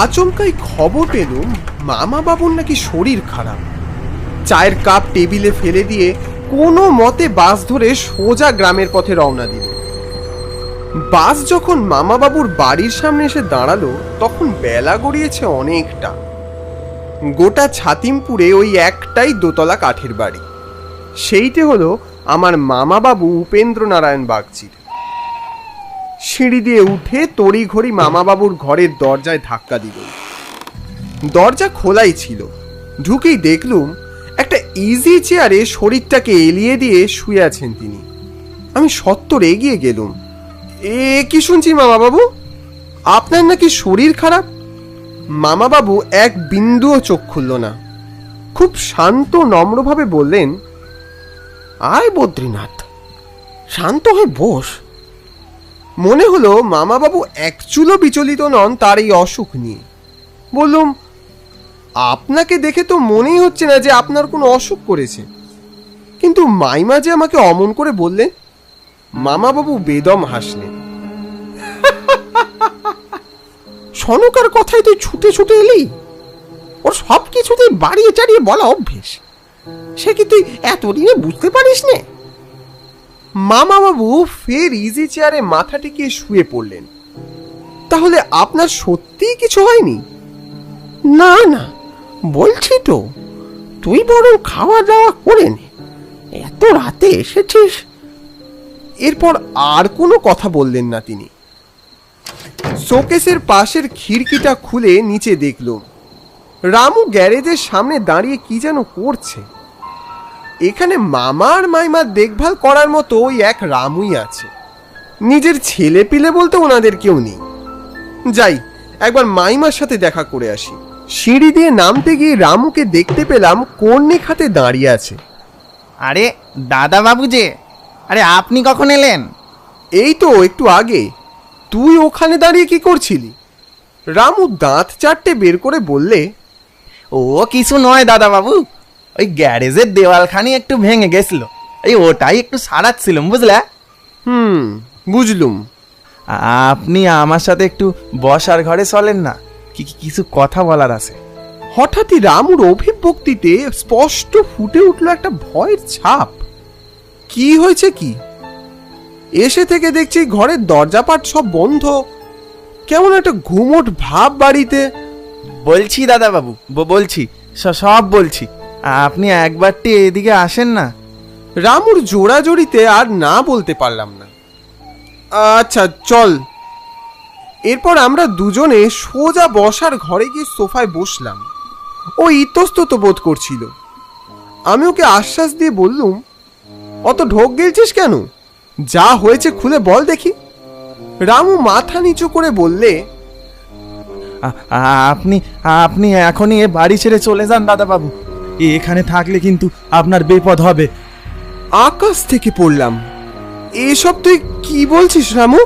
আচমকাই খবর পেলুম মামা বাবুর নাকি শরীর খারাপ। চায়ের কাপ টেবিলে ফেলে দিয়ে কোনো মতে বাস ধরে সোজা গ্রামের পথে রওনা দিল। বাস যখন মামাবাবুর বাড়ির সামনে এসে দাঁড়াল, তখন বেলা গড়িয়েছে অনেকটা। গোটা ছাতিমপুরে ওই একটাই দোতলা কাঠের বাড়ি। সেইটি হলো আমার মামাবাবু উপেন্দ্র নারায়ণ বাগচির। সিঁড়ি দিয়ে উঠে তড়িঘড়ি মামাবাবুর ঘরের দরজায় ধাক্কা দিল। দরজা খোলাই ছিল। ঢুকেই দেখলুম একটা ইজি চেয়ারে শরীরটাকে এলিয়ে দিয়ে শুয়ে আছেন তিনি। আমি সত্তর এগিয়ে গেলুম। এ কি শুনছি মামাবাবু? আপনার নাকি শরীর খারাপ? মামাবাবু এক বিন্দুও চোখ খুলল না। খুব শান্ত, নম্রভাবে বললেন, আয় বদ্রীনাথ, শান্ত হয়ে বস। মনে হলো মামাবাবু এক চুলো বিচলিত নন, তার এই অসুখ নিয়ে। বললুম, আপনাকে দেখে তো মনেই হচ্ছে না যে আপনার কোনো অসুখ করেছে। কিন্তু মাইমা যে আমাকে অমন করে বললেন, মামাবাবু বেদম হাসলেন। সনকার কথায় তুই ছুটে ছুটে এলি? ওর সব কিছুতেই বাড়িয়ে চাড়িয়ে বলা অভ্যেস। সে কি তুই এতদিনে বুঝতে পারিস নে মামাবাবু ফের ইজি চেয়ারে মাথা টিকিয়ে শুয়ে পড়লেন। তাহলে আপনার সত্যিই কিছু হয়নি? না না, বলছি তো, তুই বরং খাওয়া দাওয়া করে নে। এত রাতে এসেছিস। এরপর আর কোনো কথা বললেন না তিনি। শোকেসের পাশের খিড়কিটা খুলে নিচে দেখলুম। রামু গ্যারেজের সামনে দাঁড়িয়ে কি যেন করছে। এখানে মামার মাইমার দেখভাল করার মতো ওই এক রামুই আছে। নিজের ছেলে পিলে বলতে ওনাদের কেউ নেই। যাই একবার মাইমার সাথে দেখা করে আসি। সিঁড়ি দিয়ে নামতে গিয়ে রামুকে দেখতে পেলাম কর্ণিক হাতে দাঁড়িয়ে আছে। আরে দাদা বাবু যে আরে আপনি কখন এলেন? এই তো একটু আগে। তুই ওখানে দাঁড়িয়ে কি করছিলি? রামু দাঁত চারটে বের করে বললে ও কিছু নয় দাদা বাবু ওই গ্যারেজের দেওয়ালখানি একটু ভেঙে গেছিল। এই ওটাই একটু সারাচ্ছিলাম বুঝলে? হুম বুঝলুম। আপনি আমার সাথে একটু বসার ঘরে চলেন না। কি কি- কিছু কথা বলার আছে? হঠাৎই রামুর অভিব্যক্তিতে স্পষ্ট ফুটে উঠল একটা ভয়ের ছাপ। কি হয়েছে কি? এসে থেকে দেখছি ঘরের দরজাপাট সব বন্ধ। কেমন একটা ঘুমট ভাব বাড়িতে। বলছি দাদা বাবু বলছি সব বলছি। আপনি একবারটি এদিকে আসেন না। রামুর জোড়াজড়িতে আর না বলতে পারলাম না। আচ্ছা চল। এরপর আমরা দুজনে সোজা বসার ঘরে গিয়ে সোফায় বসলাম। ও ইতস্তত বোধ করছিল। আমি ওকে আশ্বাস দিয়ে বললুম অত ঢোক গেলছিস কেন? যা হয়েছে খুলে বল দেখি। রামু মাথা নিচু করে বললে আপনি আপনি এখনই এ বাড়ি ছেড়ে চলে যান দাদা বাবু এখানে থাকলে কিন্তু আপনার বিপদ হবে। আকাশ থেকে পড়লাম। এসব তুই কি বলছিস রামু?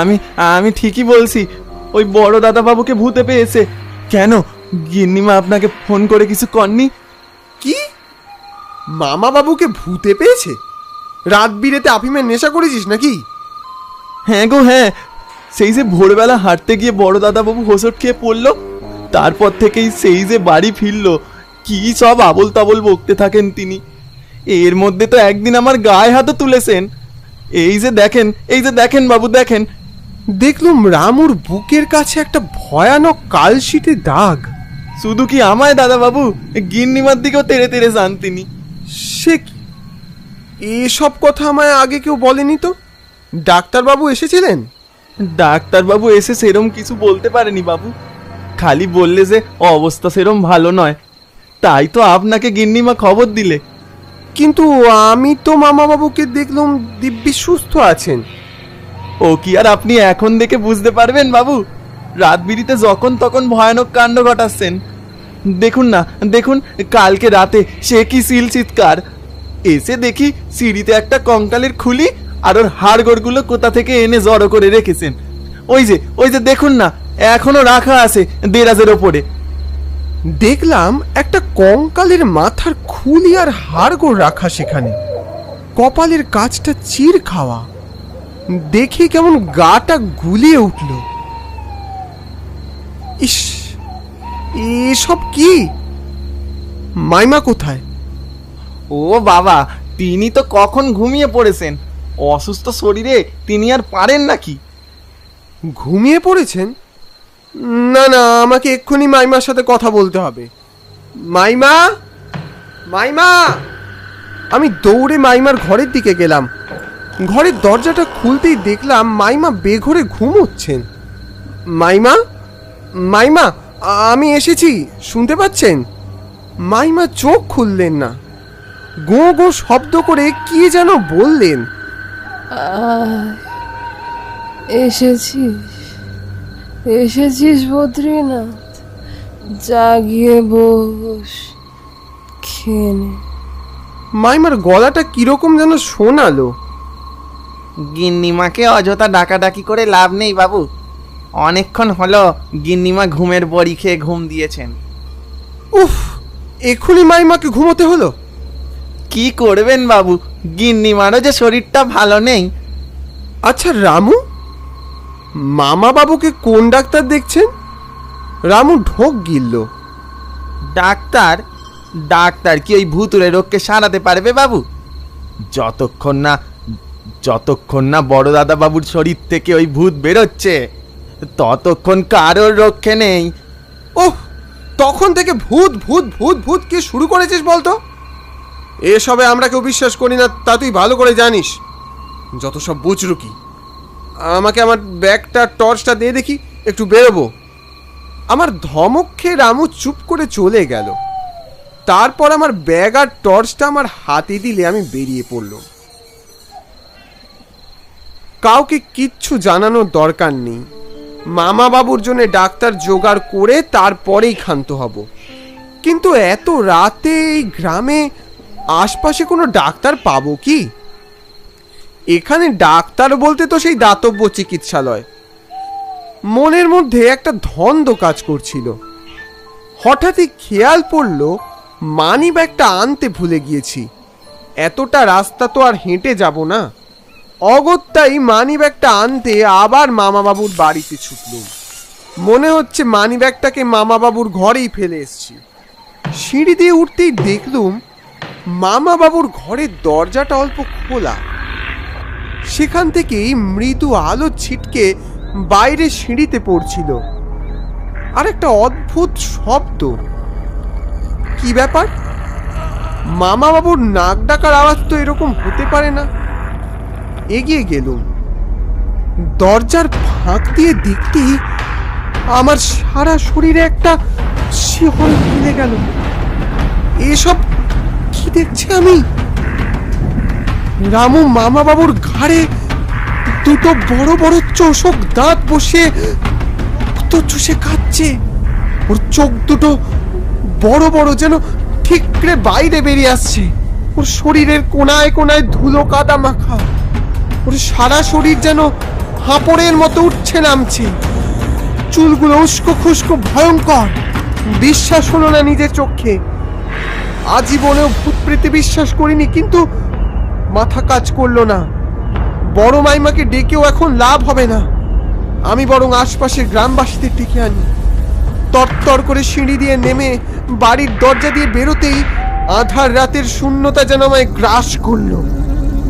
আমি আমি ঠিকই বলছি। ওই বড় দাদা বাবুকে ভূতে পেয়েছে। কেন? গিন্নিমা আপনাকে ফোন করে কিছু করনি কি? মামা বাবুকে ভূতে পেয়েছে? রাত বিরেতে আফিমের নেশা করেছিস নাকি? হ্যাঁ গো হ্যাঁ। সেই যে ভোরবেলা হাঁটতে গিয়ে বড় দাদাবাবু হোসট খেয়ে পড়ল তারপর থেকেই সেই যে বাড়ি ফিরলো। কি সব আবল তাবল বকতে থাকেন তিনি? এর মধ্যে তো একদিন আমার গায়ে হাতও তুলেছেন। এই যে দেখেন এই যে দেখেন বাবু দেখেন। দেখলুম রামুর বুকের কাছে একটা ভয়ানক কালশিটে দাগ। শুধু কি আমায় দাদাবাবু? গিন্নিমার দিকেও তেড়ে তেড়ে যান তিনি। সে কি? এসব কথা আমায় আগে কেউ বলেনি তো? ডাক্তারবাবু এসেছিলেন? ডাক্তারবাবু এসে সেরম কিছু বলতে পারেনি বাবু। খালি বললে যে অবস্থা সেরম ভালো নয়। তাই তো আপনাকে গিন্নিমা খবর দিলে। কিন্তু আমি তো মামা বাবুকে দেখলুম দিব্যি সুস্থ আছেন। ও কি আর আপনি এখন দেখে বুঝতে পারবেন বাবু? রাত বিরিতে যখন তখন ভয়ানক কাণ্ড ঘটাচ্ছেন। দেখুন না দেখুন কালকে রাতে সে কি সিল চিৎকার। এসে দেখি সিঁড়িতে একটা কঙ্কালের খুলি আর ওর হাড়গোড়গুলো কোথা থেকে এনে জড়ো করে রেখেছেন। ওই যে ওই যে দেখুন না এখনও রাখা আছে দেরাজের ওপরে। দেখলাম একটা কঙ্কালের মাথার খুলি আর হাড়গোড় রাখা সেখানে। কপালের কাজটা চির খাওয়া। দেখে কেমন গাটা গুলিয়ে উঠল। ইস এসব কি? মাইমা কোথায়? ও বাবা তিনি তো কখন ঘুমিয়ে পড়েছেন? অসুস্থ শরীরে তিনি আর পারেন নাকি? ঘুমিয়ে পড়েছেন? না না, আমাকে এক্ষুনি মাইমার সাথে কথা বলতে হবে। মাইমা? মাইমা? আমি দৌড়ে মাইমার ঘরের দিকে গেলাম। ঘরের দরজাটা খুলতেই দেখলাম মাইমা বেঘরে ঘুমোচ্ছেন মাইমা? মাইমা, আমি এসেছি, শুনতে পাচ্ছেন? মাইমা চোখ খুললেন না। গো গো শব্দ করে কি যেন বললেন। এসেছিস? এসেছিস বদ্রীনাথ? জাগিয়ে বস খেয়ে নে। মাইমার গলাটা কীরকম যেন শোনালো। গিন্নিমাকে অযথা ডাকাডাকি করে লাভ নেই বাবু। অনেকক্ষণ হলো গিন্নিমা ঘুমের বড়ি খেয়ে ঘুম দিয়েছেন। উফ এক্ষুনি মাইমাকে ঘুমোতে হলো? কি করবেন বাবু গিন্নিমারও যে শরীরটা ভালো নেই। আচ্ছা রামু? মামা বাবুকে কোন ডাক্তার দেখছেন? রামু ঢোক গিলল। ডাক্তার? ডাক্তার কি ওই ভুতুরে রোগকে সারাতে পারবে বাবু? যতক্ষণ না যতক্ষণ না বড় দাদা বাবুর শরীর থেকে ওই ভূত বেরোচ্ছে ততক্ষণ কারোর রক্ষে নেই। ওহ তখন থেকে ভূত ভূত ভূত ভূত কি শুরু করেছিস বলতো? এসবে আমরা কেউ বিশ্বাস করি না তা তুই ভালো করে জানিস। যত সব বুচরুকি আমাকে আমার ব্যাগটা, টর্চটা দিয়ে দেখি, একটু বেরোবো। আমার ধমক খেয়ে রামু চুপ করে চলে গেল। তারপর আমার ব্যাগ আর টর্চটা আমার হাতে দিলে আমি বেরিয়ে পড়লাম। কাউকে কিচ্ছু জানানোর দরকার নেই। মামা বাবুর জন্য ডাক্তার জোগাড় করে তারপরেই ক্ষান্ত হব। কিন্তু এত রাতে এই গ্রামে আশপাশে কোনো ডাক্তার পাবো কি? এখানে ডাক্তার বলতে তো সেই দাতব্য চিকিৎসালয়। মনের মধ্যে একটা ধন্দ কাজ করছিল। হঠাৎই খেয়াল পড়ল, মানি ব্যাগটা আনতে ভুলে গিয়েছি। এতটা রাস্তা তো আর হেঁটে যাব না। অগত্যাই মানি ব্যাগটা আনতে আবার মামাবাবুর বাড়িতে ছুটলুম। মনে হচ্ছে মানি ব্যাগটাকে মামাবাবুর ঘরেই ফেলে এসছি। সিঁড়ি দিয়ে উঠতেই দেখলুম, মামাবাবুর ঘরের দরজাটা অল্প খোলা। সেখান থেকেই মৃদু আলো ছিটকে বাইরে সিঁড়িতে পড়ছিল। আর একটা অদ্ভুত শব্দ। কি ব্যাপার? মামাবাবুর নাক ডাকার আওয়াজ তো এরকম হতে পারে না। এগিয়ে গেলুম। দরজার ফাঁক দিয়ে দেখতে আমার সারা শরীরে একটা শিহরণ ফেলে গেল। এসব কি দেখছি আমি? রামু মামা বাবুর ঘাড়ে দুটো বড় বড় চোষক দাঁত বসে তো চুষে খাচ্ছে ওর চোখ দুটো বড় বড় যেন ঠিকরে বাইরে বেরিয়ে আসছে। ওর শরীরের কোনায় কোনায় ধুলো কাদা মাখা। ওর সারা শরীর যেন হাঁপড়ের মতো উঠছে নামছে। চুলগুলো উস্কো খুস্কো ভয়ঙ্কর। বিশ্বাস হলো না নিজের চোখে। আজীবনেও ভূত প্রেতে বিশ্বাস করিনি, কিন্তু মাথা কাজ করল না। বড় মাইমাকে ডেকেও এখন লাভ হবে না। আমি বরং আশপাশের গ্রামবাসীদের ডেকে আনি। তরতর করে সিঁড়ি দিয়ে নেমে বাড়ির দরজা দিয়ে বেরোতেই আধার রাতের শূন্যতা যেন আমায় গ্রাস করল।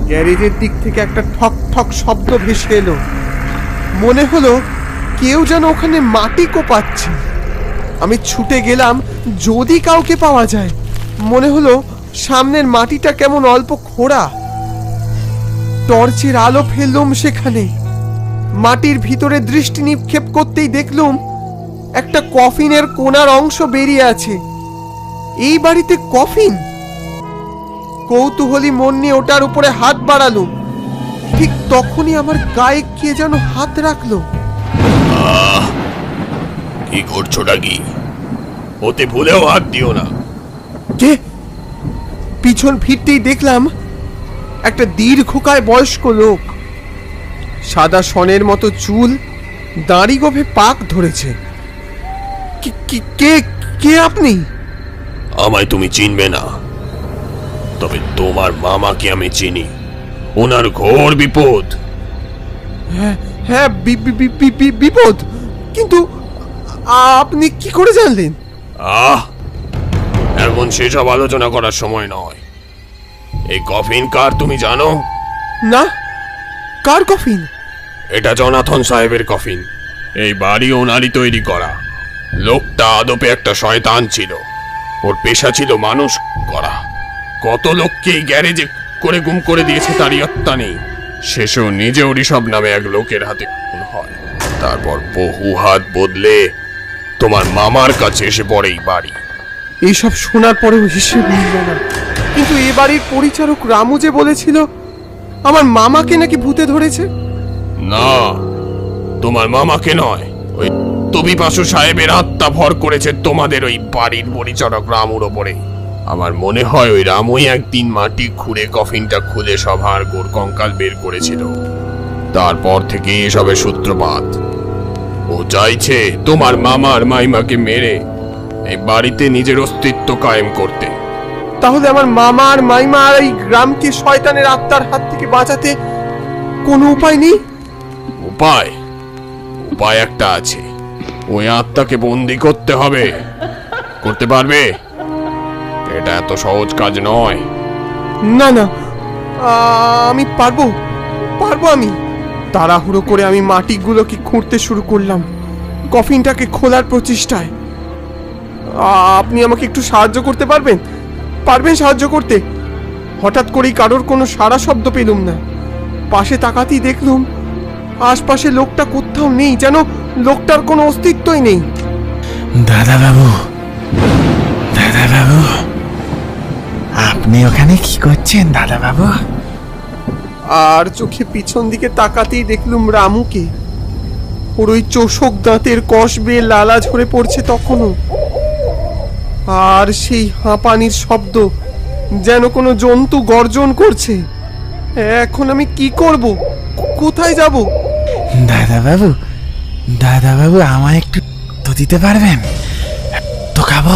গ্যারেজের দিক থেকে একটা ঠক ঠক শব্দ ভেসে এলো। মনে হলো কেউ যেন ওখানে মাটি কোপাচ্ছে। আমি ছুটে গেলাম যদি কাউকে পাওয়া যায়। মনে হলো সামনের মাটিটা কেমন অল্প খোঁড়া। টর্চের আলো ফেললুম সেখানে। মাটির ভিতরে দৃষ্টি নিক্ষেপ করতেই দেখলুম একটা কফিনের কোনার অংশ বেরিয়ে আছে। এই বাড়িতে কফিন? কৌতূহলী মন নিয়ে ওটার উপরে হাত বাড়ালুম। ঠিক তখনই আমার গায়ে কে যেন হাত রাখল। কি করছোটা কি ওতে ভুলেও হাত দিও না। কে? পিছন ফিরতেই দেখলাম একটা দীর্ঘকায় বয়স্ক লোক। সাদা সনের মতো চুল দাঁড়ি গোফে পাক ধরেছে। কি- কি- আপনি? আমায় তুমি চিনবে না। তবে তোমার মামাকে আমি চিনি। ওনার ঘোর বিপদ। হ্যাঁ হ্যাঁ বিপদ। কিন্তু আপনি কি করে জানলেন? আহ! এখন সেসব আলোচনা করার সময় নয়। এই কফিন কার তুমি জানো? না কার কফিন? এটা জনাথন সাহেবের কফিন। এই বাড়ি ওনারই তৈরি করা। লোকটা আদপে একটা শয়তান ছিল। ওর পেশা ছিল মানুষ করা। কত লোককে এই গ্যারেজে করে গুম করে দিয়েছে তার ইয়ত্তা নেই। শেষেও নিজেও ঋষভ নামে এক লোকের হাতে খুন হয়। তারপর বহু হাত বদলে তোমার মামার কাছে এসে পড়ে এই বাড়ি। এইসব শোনার পরেও হিসেব মিলল না। কিন্তু এ বাড়ির পরিচারক রামু যে বলেছিল, আমার মামাকে নাকি ভূতে ধরেছে? না, তোমার মামাকে নয়। ওই তবি পাশু সাহেবের আত্মা ভর করেছে তোমাদের ওই বাড়ির পরিচারক রামুর ওপরে। আমার মনে হয় ওই রামুই একদিন মাটি খুঁড়ে কফিনটা খুলে হাড় গোড় কঙ্কাল বের করেছিল। তারপর থেকে এসবের সূত্রপাত। ও চাইছে তোমার মামার মাইমাকে মেরে এই বাড়িতে নিজের অস্তিত্ব কায়েম করতে। তাহলে আমার মামা আর মাইমা আর এই গ্রামকে শয়তানের আত্মার হাত থেকে বাঁচাতে কোনো উপায় নেই? উপায়? উপায় একটা আছে। ওই আত্মাকে বন্দি করতে হবে। করতে পারবে? এটা এত সহজ কাজ নয়। না না। আমি পারব। পারব আমি। তাড়াহুড়ো করে আমি মাটিগুলোকে খুঁড়তে শুরু করলাম। কফিনটাকে খোলার প্রচেষ্টায়। আপনি আমাকে একটু সাহায্য করতে পারবেন? পারবেন সাহায্য করতে? হঠাৎ করেই কারোর কোনো সারা শব্দ পেলুম না। পাশে তাকাতেই দেখলুম আশপাশে লোকটা কোথাও নেই যেন লোকটার কোনো অস্তিত্বই নেই। দাদা বাবু দাদা বাবু আপনি ওখানে কি করছেন দাদা বাবু আর চোখে পিছন দিকে তাকাতেই দেখলুম রামুকে। ওর ওই চোষক দাঁতের কষ বেয়ে লালা ঝরে পড়ছে তখনও। আর সেই হাঁপানির শব্দ যেন কোনো জন্তু গর্জন করছে। এখন আমি কি করব? কোথায় যাব? দাদা বাবু দাদা বাবু আমায় একটু তো দিতে পারবেন? তো খাব।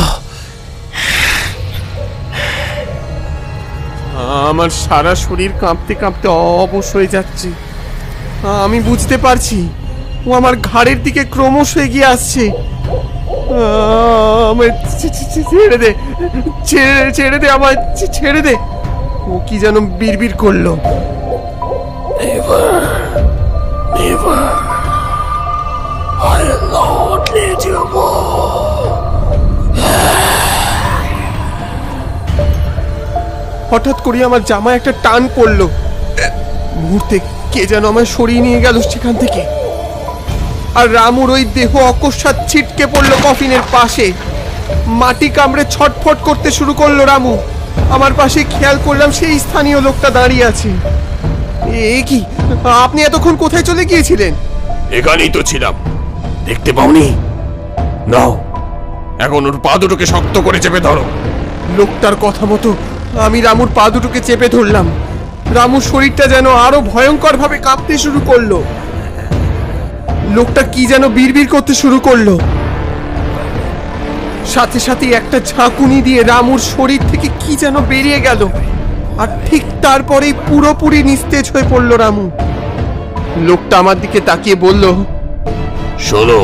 আমার সারা শরীর কাঁপতে কাঁপতে অবশ হয়ে যাচ্ছে। আমি বুঝতে পারছি ও আমার ঘাড়ের দিকে ক্রমশ এগিয়ে আসছে। আমায় ছেড়ে দে। ছেড়ে ছেড়ে দে আমায় ছেড়ে দে। ও কি যেন বিড়বিড় করল। হঠাৎ করে আমার জামায় একটা টান পড়ল। মুহূর্তে কে যেন আমায় সরিয়ে নিয়ে গেল সেখান থেকে। আর রামুর ওই দেহ অকস্মাৎ ছিটকে পড়ল কফিনের পাশে। মাটি কামড়ে ছটফট করতে শুরু করল রামু। আমার পাশে খেয়াল করলাম সেই স্থানীয় লোকটা দাঁড়িয়ে আছে। এ কি? আপনি এতক্ষণ কোথায় চলে গিয়েছিলেন? এখানেই তো ছিলাম। দেখতে পাওনি? নাও এখন ওর পা দুটোকে শক্ত করে চেপে ধরো। লোকটার কথা মতো আমি রামুর পা দুটোকে চেপে ধরলাম। রামুর শরীরটা যেন আরও ভয়ঙ্কর ভাবে কাঁপতে শুরু করল। লোকটা কি যেন বিড়বিড় করতে শুরু করল? সাথে সাথে একটা ঝাঁকুনি দিয়ে রামুর শরীর থেকে কি যেন বেরিয়ে গেল। আর ঠিক তারপরেই পুরোপুরি নিস্তেজ হয়ে পড়ল রামু। লোকটা আমার দিকে তাকিয়ে বলল, শোনো,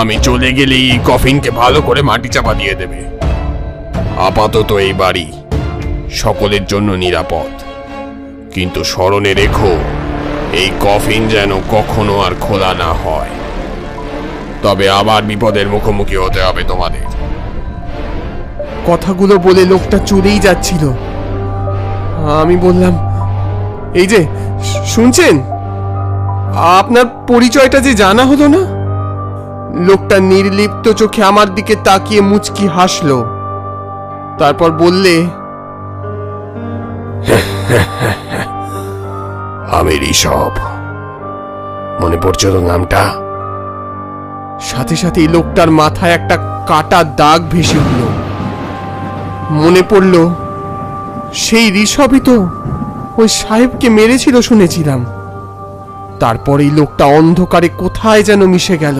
আমি চলে গেলে এই কফিনকে ভালো করে মাটি চাপা দিয়ে দেবে। আপাতত এই বাড়ি সকলের জন্য নিরাপদ। কিন্তু স্মরণে রেখো এই কফিন যেন কখনো আর খোলা না হয়। তবে আবার বিপদের মুখোমুখি হতে হবে তোমাদের। কথাগুলো বলে লোকটা চলেই যাচ্ছিল। আমি বললাম, এই যে শুনছেন? আপনার পরিচয়টা যে জানা হলো না? লোকটা নির্লিপ্ত চোখে আমার দিকে তাকিয়ে মুচকি হাসলো। তারপর বললে আমি ঋষভ মনে পড়ছে তো নামটা? সাথে সাথে এই লোকটার মাথায় একটা কাটা দাগ ভেসে উঠল। মনে পড়ল, সেই ঋষভই তো ওই সাহেবকে মেরেছিল শুনেছিলাম। তারপর এই লোকটা অন্ধকারে কোথায় যেন মিশে গেল।